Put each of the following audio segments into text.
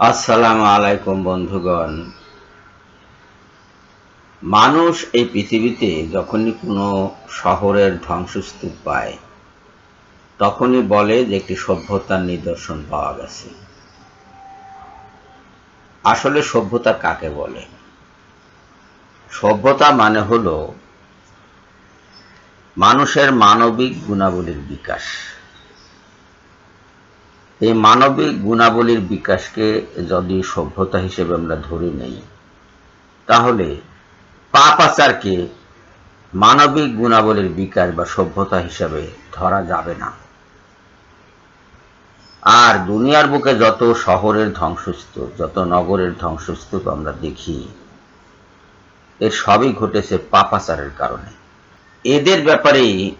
আসসালামু আলাইকুম, বন্ধুগণ। মানুষ এই পৃথিবীতে যখনই কোনো শহরের ধ্বংসস্তূপ পায়, তখনই বলে যে একটি সভ্যতার নিদর্শন পাওয়া গেছে। আসলে সভ্যতা কাকে বলে? সভ্যতা মানে হলো মানুষের মানবিক গুণাবলীর বিকাশ। এই মানবিক গুণাবলীর বিকাশকে যদি সভ্যতা হিসেবে আমরা ধরে নেই, তাহলে পাপাচারকে মানবিক গুণাবলীর বিকাশ বা সভ্যতা হিসাবে ধরা যাবে না। আর দুনিয়ার বুকে যত শহরের ধ্বংসস্তূপ, যত নগরের ধ্বংসস্তূপ আমরা দেখি, এর সবই ঘটেছে পাপাচারের কারণে। এদের ব্যাপারেই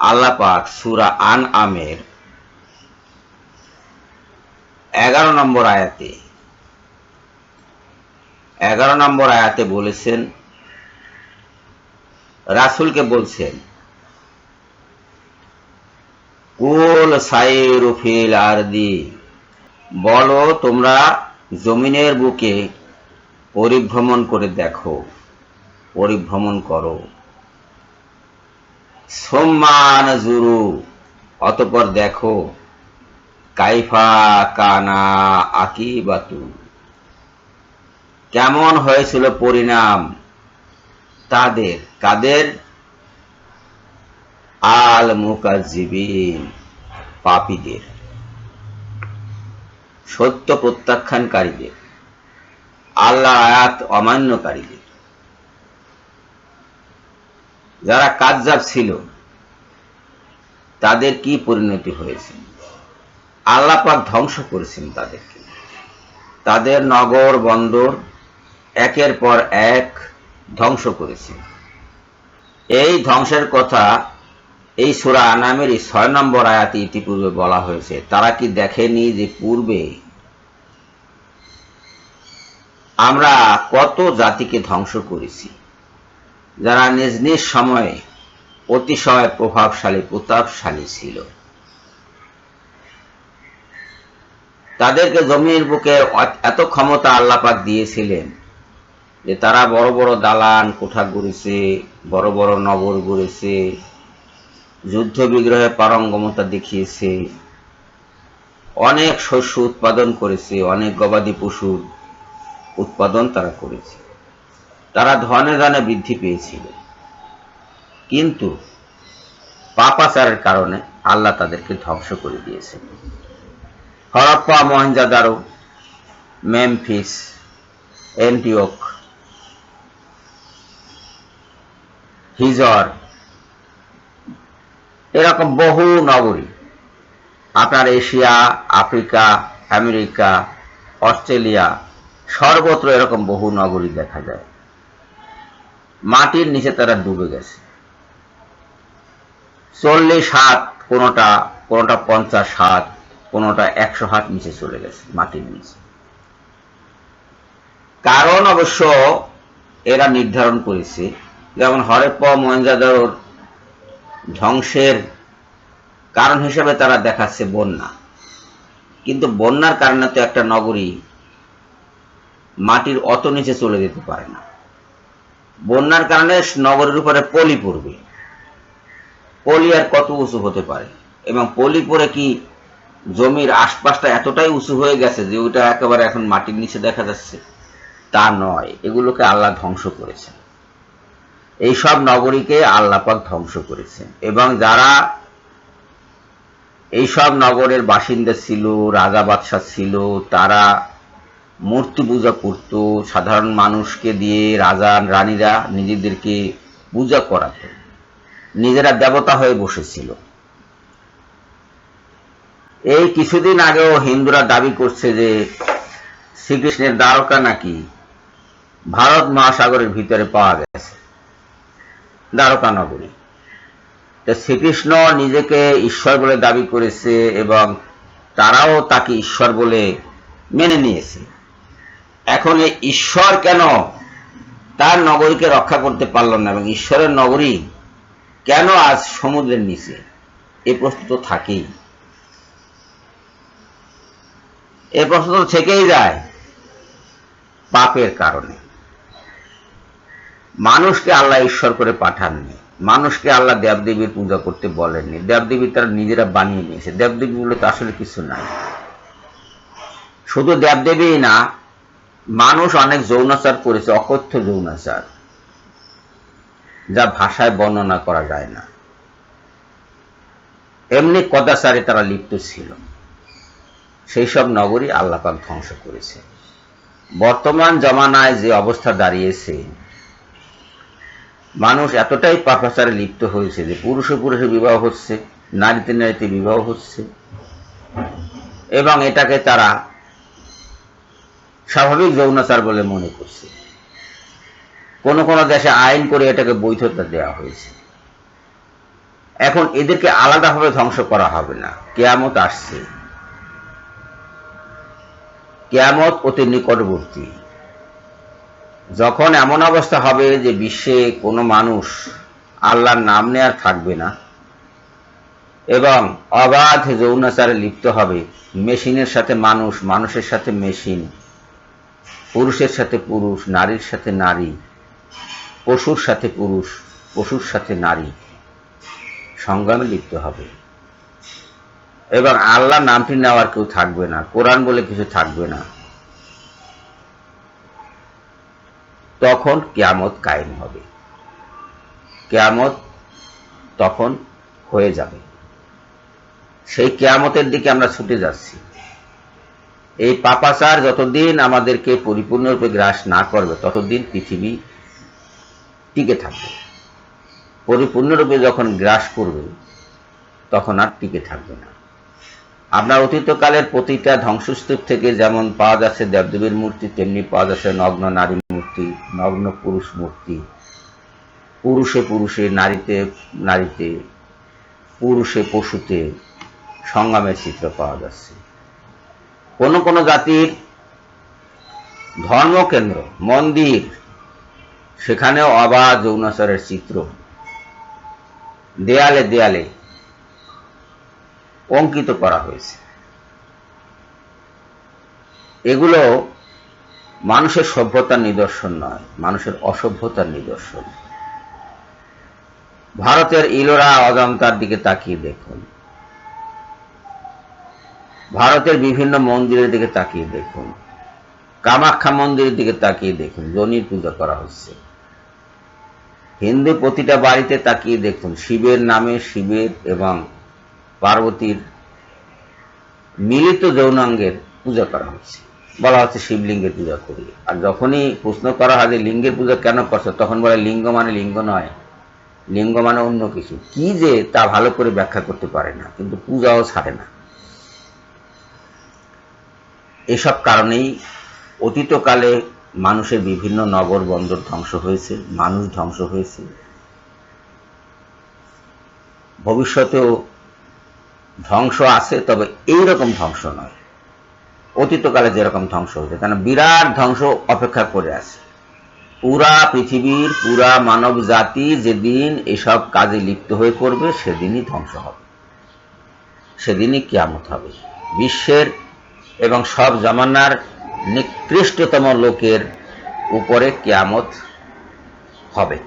আল্লাপাক সুরা আন আমের এগারো নম্বর আয়াতে, এগারো নম্বর আয়াতে বলেছেন, রাসুলকে বলছেন, কুল সাই সাইরুফিল আরদি, বলো তোমরা জমিনের বুকে পরিভ্রমণ করে দেখো, পরিভ্রমণ করো। সম্মান জুরু অতপর দেখো কাইফা কানা আকিবাতু। কেমন হয়েছিল পরিণাম? তাদের, কাদের? আল মুকাজিবিন পাপীদের। সত্য প্রত্যাখ্যানকারীদের। আল্লাহ আয়াত অমান্যকারীদের। যারা কাজজাব ছিল, তাদের কি পরিণতি হয়েছে? আল্লাপাক ধ্বংস করেছেন তাদেরকে। তাদের নগর, বন্দর একের পর এক ধ্বংস করেছেন এই ধ্বংসের কথা এই সুরা আনামের এই ছয় নম্বর আয়াতে ইতিপূর্বে বলা হয়েছে। তারা কি দেখেনি যে পূর্বে আমরা কত জাতিকে ধ্বংস করেছি? যারা নিজ নিজ সময়ে অতিশয় প্রভাবশালী, প্রতাপশালী ছিল। তাদেরকে জমির বুকে এত ক্ষমতা আল্লাপাক দিয়েছিলেন যে তারা বড় বড় দালান, কোঠা গড়েছে বড় বড় নগর গড়েছে যুদ্ধ বিগ্রহে পারঙ্গমতা দেখিয়েছে, অনেক শস্য উৎপাদন করেছে, অনেক গবাদি পশুর উৎপাদন তারা করেছে। তারা ধনে ধনে বৃদ্ধি পেয়েছিল। কিন্তু পাপাচারের কারণে আল্লাহ তাদেরকে ধ্বংস করে দিয়েছে Harappa Mohenjodaro Memphis, Antioch, Hijr, এরকম বহু নগরী। আপনার এশিয়া, আফ্রিকা, আমেরিকা, অস্ট্রেলিয়া, সর্বত্র এরকম বহু নগরী দেখা যায়। মাটির নিচে তারা ডুবে গেছে। চল্লিশ হাত, কোনোটা কোনোটা পঞ্চাশ হাত কোনোটা একশো হাত নিচে চলে গেছে, মাটির নিচে। কারণ অবশ্য এরা নির্ধারণ করেছে, যেমন হরেপ্প মহেঞ্জাদর ধ্বংসের কারণ হিসেবে তারা দেখাচ্ছে বন্যা। কিন্তু বন্যার কারণে তো একটা নগরী মাটির অত নিচে চলে যেতে পারে না। বন্যার কারণে নগরের উপরে পলি পড়বে। পলি আর কত উঁচু হতে পারে? এবং পলি পরে কি জমির আশপাশটা এতটাই উঁচু হয়ে গেছে যে ওইটা একেবারে এখন মাটির নিচে দেখা যাচ্ছে। তা নয়, এগুলোকে আল্লাহ ধ্বংস করেছেন। এই সব নগরীকে আল্লাপাক ধ্বংস করেছেন এবং যারা এই সব নগরের বাসিন্দা ছিল, রাজা বাদশাহ ছিল, তারা মূর্তি পূজা করত, সাধারণ মানুষকে দিয়ে রাজা রানীরা নিজেদেরকে পূজা করাত। নিজেরা দেবতা হয়ে বসেছিল। এই কিছুদিন আগেও হিন্দুরা দাবি করছে যে শ্রীকৃষ্ণের দ্বারকা নাকি ভারত মহাসাগরের ভিতরে পাওয়া গেছে, দ্বারকা নগরী। তো শ্রীকৃষ্ণ নিজেকে ঈশ্বর বলে দাবি করেছে এবং তারাও তাকে ঈশ্বর বলে মেনে নিয়েছে। এখন এই ঈশ্বর কেন তার নগরীকে রক্ষা করতে পারল না এবং ঈশ্বরের নগরী কেন আজ সমুদ্রের নিচে? এ প্রশ্ন তো থাকেই। এ প্রশ্ন তো থেকেই যায় পাপের কারণে। মানুষকে আল্লাহ ঈশ্বর করে পাঠাননি। মানুষকে আল্লাহ দেবদেবীর পূজা করতে বলেননি। দেবদেবী তারা নিজেরা বানিয়ে নিয়েছে। দেবদেবী বলে তো আসলে কিছু নাই। শুধু দেবদেবী না, মানুষ অনেক যৌনাচার করেছে, অকথ্য যৌনাচার, যা ভাষায় বর্ণনা করা যায় না। এমনি কদাচারে তারা লিপ্ত ছিল। সেই সব নগরী আল্লাপাক ধ্বংস করেছে। বর্তমান জমানায় যে অবস্থা দাঁড়িয়েছে, মানুষ এতটাই পাপাচারে লিপ্ত হয়েছে যে পুরুষে পুরুষে বিবাহ হচ্ছে, নারীতে নারীতে বিবাহ হচ্ছে, এবং এটাকে তারা স্বাভাবিক যৌনাচার বলে মনে করছে। কোন কোন দেশে আইন করে এটাকে বৈধতা দেওয়া হয়েছে। এখন এদেরকে আলাদাভাবে ধ্বংস করা হবে না। কেয়ামত আসছে। কেয়ামত অতি নিকটবর্তী। যখন এমন অবস্থা হবে যে বিশ্বে কোনো মানুষ আল্লাহর নাম নেয়ার থাকবে না, এবং অবাধ যৌনাচারে লিপ্ত হবে, মেশিনের সাথে মানুষ, মানুষের সাথে মেশিন, পুরুষের সাথে পুরুষ, নারীর সাথে নারী, পশুর সাথে পুরুষ, পশুর সাথে নারী, সংগ্রামে লিপ্ত হবে। এবং আল্লাহ নামটি নেওয়ার কেউ থাকবে না। কোরআন বলে কিছু থাকবে না। তখন কেয়ামত কায়েম হবে। কেয়ামত তখন হয়ে যাবে। সেই কেয়ামতের দিকে আমরা ছুটে যাচ্ছি। এই পাপাচার যতদিন আমাদেরকে পরিপূর্ণরূপে গ্রাস না করবে, ততদিন পৃথিবী টিকে থাকবে। পরিপূর্ণরূপে যখন গ্রাস করবে, তখন আর টিকে থাকবে না। আপনার অতীতকালের প্রতিটা ধ্বংসস্তূপ থেকে যেমন পাওয়া যাচ্ছে দেবদেবীর মূর্তি, তেমনি পাওয়া যাচ্ছে নগ্ন নারী মূর্তি, নগ্ন পুরুষ মূর্তি। পুরুষে পুরুষে, নারীতে নারীতে, পুরুষে পশুতে সংগ্রামের চিত্র পাওয়া যাচ্ছে। কোন কোন জাতির ধর্মকেন্দ্র, মন্দির, সেখানেও অবাধ যৌনাচারের চিত্র। দেয়ালে দেয়ালে অঙ্কিত করা হয়েছে। এগুলো মানুষের সভ্যতার নিদর্শন নয়, মানুষের অসভ্যতার নিদর্শন। ভারতের ইলোরা অজন্তার দিকে তাকিয়ে দেখুন। ভারতের বিভিন্ন মন্দিরের দিকে তাকিয়ে দেখুন। কামাখ্যা মন্দিরের দিকে তাকিয়ে দেখুন, জনির পূজা করা হচ্ছে। হিন্দু প্রতিটা বাড়িতে তাকিয়ে দেখুন, শিবের নামে শিবের এবং পার্বতীর মিলিত যৌনাঙ্গের পূজা করা হচ্ছে বলা হচ্ছে শিবলিঙ্গের পূজা করি। আর যখনই প্রশ্ন করা হয় যে লিঙ্গের পূজা কেন করছ, তখন বলে লিঙ্গ মানে লিঙ্গ নয়। লিঙ্গ মানে অন্য কিছু। কি যে তা ভালো করে ব্যাখ্যা করতে পারে না, কিন্তু পূজাও ছাড়ে না। এসব কারণেই অতীতকালে মানুষের বিভিন্ন নগর বন্দর ধ্বংস হয়েছে, মানুষ ধ্বংস হয়েছে। ভবিষ্যতেও ধ্বংস আছে, তবে এই রকম ধ্বংস নয়। অতীতকালে যেরকম ধ্বংস হয়েছে, কেন বিরাট ধ্বংস অপেক্ষা করে আছে। পুরা পৃথিবীর, পুরা মানব জাতি যেদিন এসব কাজে লিপ্ত হয়ে পড়বে, সেদিনই ধ্বংস হবে। সেদিনই কিয়ামত হবে। বিশ্বের এবং সব জামানার নিকৃষ্টতম লোকের উপরে কেয়ামত হবে।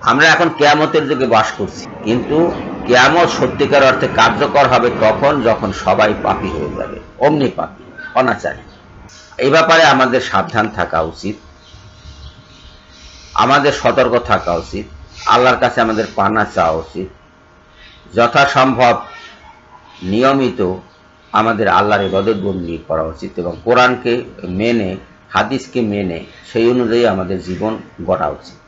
আমরা এখন কেয়ামতের যুগে বাস করছি, কিন্তু কেয়ামত সত্যিকার অর্থে কার্যকর হবে তখন যখন সবাই পাপী হয়ে যাবে। অমনি পাপী, অনাচারী। এই ব্যাপারে আমাদের সাবধান থাকা উচিত। আমাদের সতর্ক থাকা উচিত। আল্লাহর কাছে আমাদের পানা চাওয়া উচিত। যথাসম্ভব নিয়মিত আমাদের আল্লাহর ইবাদত বন্দি করা উচিত এবং কোরআনকে মেনে, হাদিসকে মেনে সেই অনুযায়ী আমাদের জীবন গড়া উচিত।